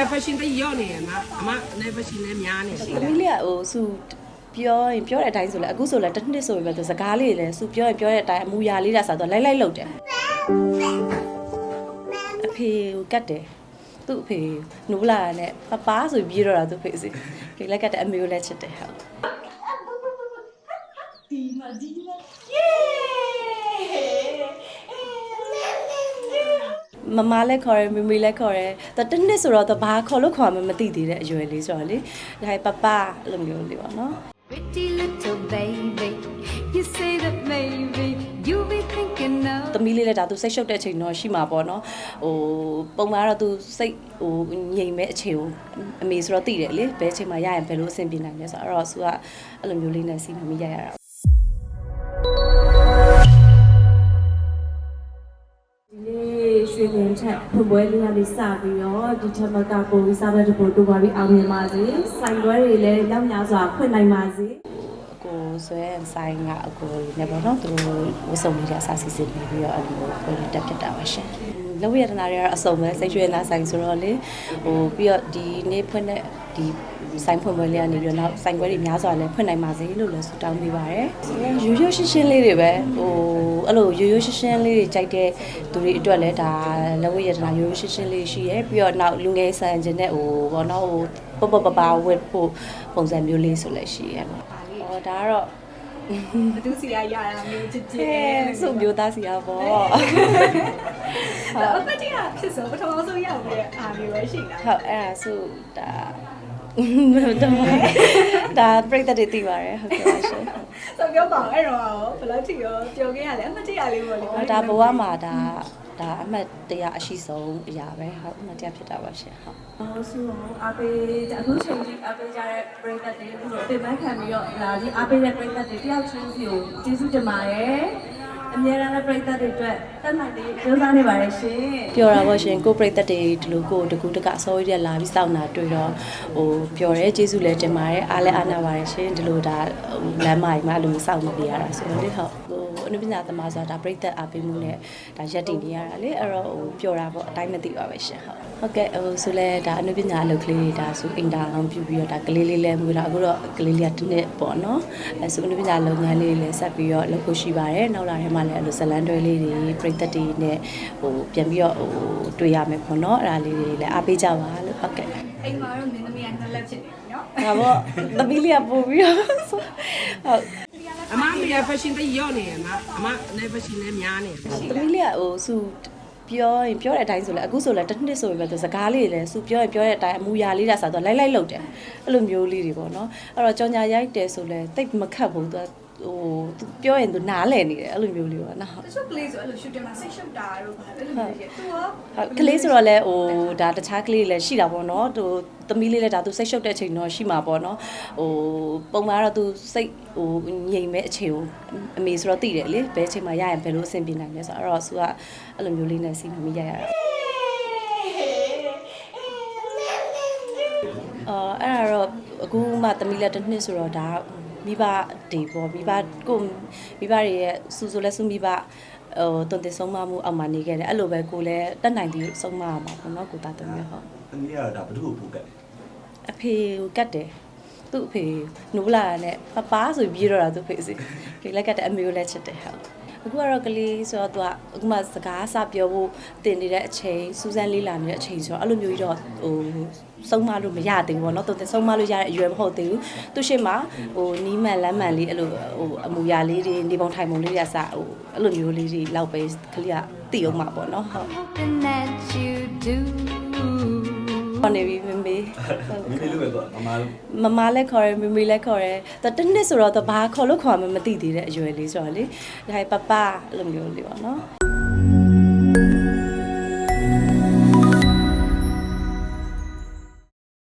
ရဲ့ fashion တိတ်ရော့နေရမှာအမလည်း fashion လည်းများနေရှိသမီးတယ်လေးကဟိုစုပြောရင်ပြောတဲ့အတိုင်းဆိုလဲအခုဆိုလဲတစ်နှစ်ဆိုရင်ပဲသူစကားလေးလည်းစုပြောရင်ပြောတဲ့အတိုင်းအမူအရာလေးတာဆိုတော့လိုက်လိုက်လုပ်တယ်အဖေကိုကတ်တယ်သူ့အဖေနိုးလာတာနဲ့ပပားဆိုပြီးတော့တာသူ့ဖေစီဒီလက်ကတ်တဲ့အမေကိုလည်းချစ်တယ်ဟုတ်မမ လည်းခေါ်ရယ်မမလည်းခေါ်ရယ်တော့တစ်နှစ်ဆိုတော့တော့ဘာခေါ်လို့ခေါ်မှမသိသေးတဲ့အရွယ်လေးဆိုတော့လေဒါပပအဲ့လိုမျိုးလေးပေါ့နော် Pretty little baby, you say that maybe you'll be thinking of. သမီးလေးလည်းဒါသူစိတ်ရှုပ်တဲ့အချိန်တော့ရှိမှာပေါ့နော်ဟိုပုံမှန်ကတော့သူစိတ်ဟိုငြိမ်မဲ့အချိန်ကိုအမေဆိုတော့သိတယ်လေဘယ်အချိန်မှာရရင်ဘယ်လိုအဆင်ပြေနိုင်လဲဆိုတော့အဲ့တော့သူကအဲ့လိုမျိုးလေးနဲ့စီမံမိရရတာ ရွှေလင်ထက်ဖွင့်ပွဲလေးကနေစပြီးတော့ဒီထက်မကပုံပြီးစားတဲ့တပေါ်တူပါပြီးအောင်မြင်ပါစေဆိုင်ပွဲတွေလည်းလောက်များစွာဖွင့်နိုင်ပါစေအကိုဆွဲဆိုင်ကအကိုနဲ့ပေါ့နော်သူတို့ဝတ်စုံလေးကအစားစီစဉ်နေပြီးတော့အဲ့လိုကိုလေးတက်ပြတ်တာပါရှင် လောက်ရတနာတွေကတော့အစုံပဲစိတ်ရွှေနာဆိုင်ဆိုတော့လေဟိုပြီးတော့ဒီနေ့ဖွင့်တဲ့ဒီဆိုင်ဖွင့်ပွဲလေးကနေပြီးတော့နောက်ဆိုင်ပွဲတွေများစွာလည်းဖွင့်နိုင်ပါစေလို့လည်းဆုတောင်းပေးပါရယ်ရိုးရိုးရှင်းရှင်းလေးတွေပဲဟိုအဲ့လိုရိုးရိုးရှင်းရှင်းလေးတွေကြိုက်တဲ့သူတွေအတွက်လည်းဒါလောက်ရတနာရိုးရိုးရှင်းရှင်းလေးရှိရယ်ပြီးတော့နောက်လူငယ်ဆန်ခြင်းနဲ့ဟိုဘောနော်ဟိုပပပပဝတ်ဖို့ပုံစံမျိုးလေးဆိုလည်းရှိရယ်ပေါ့ဟောဒါကတော့ ဘသူစီရရတာမျိုးချစ်ချစ်အဲစုမျိုးသားစီရပေါ့ဒါအပတိကဖြစ်ဆိုပထမဆုံးရောက်ပြီးအာမျိုးပဲရှိတာဟုတ်အဲ့ဒါစုဒါတော့ဒါပြိတ္တတွေသိပါတယ်ဟုတ်ကဲ့ပါရှင်ဆိုပြောပါအောင်အဲ့တော့ရောဘယ်လောက်ထိရောပျော်ခဲ့ရလဲအမတိကလေးပေါ့လေဟောဒါဘဝမှာဒါ ဒါအမှတ်တရအရှိဆုံးအရာပဲဟုတ်အမှတ်တရဖြစ်တာပါရှင်ဟုတ်အော်ဆိုတော့အပေးအခုချိန်ကြီးအပေးကြတဲ့ပရိသတ်တွေအခုတော့ပြင်ပန်းခံပြီးတော့ဒါဒီအပေးတဲ့ပရိသတ်တွေတယောက်ချင်းစီကိုကျေးဇူးတင်ပါတယ် အများအားလည်းပရိသတ်တွေအတွက်တက်မှတ်တွေကြိုးစားနေပါတယ်ရှင်ပြောတာပေါ့ရှင်ကိုပြိတ္တတွေဒီလိုကိုတကူတကအစိုးရလာပြီးစောင့်တာတွေ့တော့ဟိုပြောတယ်ကျေးဇူးလည်းတင်ပါတယ်အားလည်းအားနာပါတယ်ရှင်ဒီလိုဒါလမ်းမကြီးမှာအဲ့လိုစောင့်နေပြရတာဆိုတော့လေဟုတ်ဟိုအနုပညာသမားဆိုတာဒါပြိတ္တအားပေးမှုနဲ့ဒါရက်တည်နေရတာလေအဲ့တော့ဟိုပြောတာပေါ့အတိုင်းမသိပါပဲရှင်ဟုတ်ဟုတ်ကဲ့ဟိုဆိုလဲဒါအနုပညာအလုပ်ကလေးတွေဒါဆိုအင်တာအောင်ပြုပြီးတော့ဒါကလေးလေးလဲမွေးလာအခုတော့ကလေးလေးကတစ်နှစ်ပေါ့နော်အဲဆိုအနုပညာလုပ်ငန်းလေးတွေလည်းဆက်ပြီးတော့လုပ်ဖို့ရှိပါတယ်နောက်လာထဲမှာလည်းအဲ့လိုဇလန်တွဲလေးတွေပြိတ္တတွေနဲ့ဟိုပြန်ပြီးတော့ဟိုတွေ့ရမယ်ပေါ့နော်အဲ့ဒါလေးတွေလည်းအားပေးကြပါလို့ဟုတ်ကဲ့အိမ်မှာတော့မင်းသမီးကနှစ်လက်ဖြစ်နေပြီနော်ဒါပေါ့သမီးလေးကပို့ပြီးတော့ဟုတ်အမရဲ့ fashion တိတ်ရော့နေရမှာအမလည်း fashion လည်းများနေရှိသမီးလေးကဟိုစုပြောရင်ပြောတဲ့အတိုင်းဆိုလဲအခုဆိုလဲတစ်နှစ်ဆိုရင်ပဲသူစကားလေးလည်းစုပြောရင်ပြောတဲ့အတိုင်းအမူအရာလေးတာဆိုတော့လိုက်လိုက်လုပ်တယ်အဲ့လိုမျိုးလေးတွေပေါ့နော်အဲ့တော့ကြောင်ညာရိုက်တယ်ဆိုလဲတိတ်မခတ်ဘူးသူက ဟိုသူပြောရင်သူနားလည်နေတယ်အဲ့လိုမျိုးလေးပေါ့နော်ဟုတ်တချို့ကလေးဆိုအဲ့လိုရှူတင်မှာစိတ်ရှုပ်တာတို့ဘာအဲ့လိုမျိုးကြီးသူရောဟုတ်ကလေးဆိုတော့လဲဟိုဒါတခြားကလေးတွေလည်းရှိတာပေါ့နော်သူသမီးလေးလည်းဒါသူစိတ်ရှုပ်တဲ့အချိန်တော့ရှိမှာပေါ့နော်ဟိုပုံမှန်ကတော့သူစိတ်ဟိုငြိမ်မဲ့အချိန်ကိုအမေဆိုတော့သိတယ်လေဘယ်အချိန်မှာရရင်ဘယ်လိုအဆင်ပြေနိုင်လဲဆိုတော့အဲ့တော့သူကအဲ့လိုမျိုးလေးနဲ့စီမံမိရရတာအော်အဲ့ဒါတော့အခုမှသမီးလက်တစ်နှစ်ဆိုတော့ဒါ မိဘတွေပေါ့မိဘကိုမိဘတွေရဲ့စူဆိုလဲစူမိဘဟိုတုန်တင်ဆုံးမမှုအောက်မှာနေခဲ့တယ်အဲ့လိုပဲကိုလည်းတက်နိုင်သည်ဆုံးမရမှာပေါ့နော်ကိုသားသမီးဟုတ်။သမီးကတော့ဒါဘ누구ကိုပို့ကတ်လဲအဖေကိုကတ်တယ်သူ့အဖေနိုးလာတာနဲ့ပပားဆိုပြီးတော့တာသူ့ဖေစီဒီလက်ကတ်တဲ့အမေကိုလည်းချစ်တယ်ဟုတ် အခုကတော့ကလေးဆိုတော့သူကအခုမှစကားစပြောဖို့တင်နေတဲ့အချိန်စူးစမ်းလေးလာနေတဲ့အချိန်ဆိုတော့အဲ့လိုမျိုးကြီးတော့ဟိုဆုံးမလို့မရသေးဘူးပေါ့နော်သူဆုံးမလို့ရတဲ့အရွယ်မဟုတ်သေးဘူးသူရှိမှဟိုနီးမှန်လမ်းမှန်လေးအဲ့လိုဟိုအမူအရာလေးတွေနေပုံထိုင်ပုံလေးတွေအစဟိုအဲ့လိုမျိုးလေးတွေလောက်ပဲကလေးကတည်အောင်မှာပေါ့နော်ဟုတ် Hoping that you do. ဟောနေပြီ မမေ။မိမိလိုပဲပေါ့မမလိုမမလည်းခေါ်ရယ်မမေလည်းခေါ်ရယ်တော့တစ်နှစ်ဆိုတော့တော့ဘာခေါ်လို့ခေါ်မှမသိသေးတဲ့အရွယ်လေးဆိုတော့လေဒါပပအဲ့လိုမျိုးလေးပေါ့နော်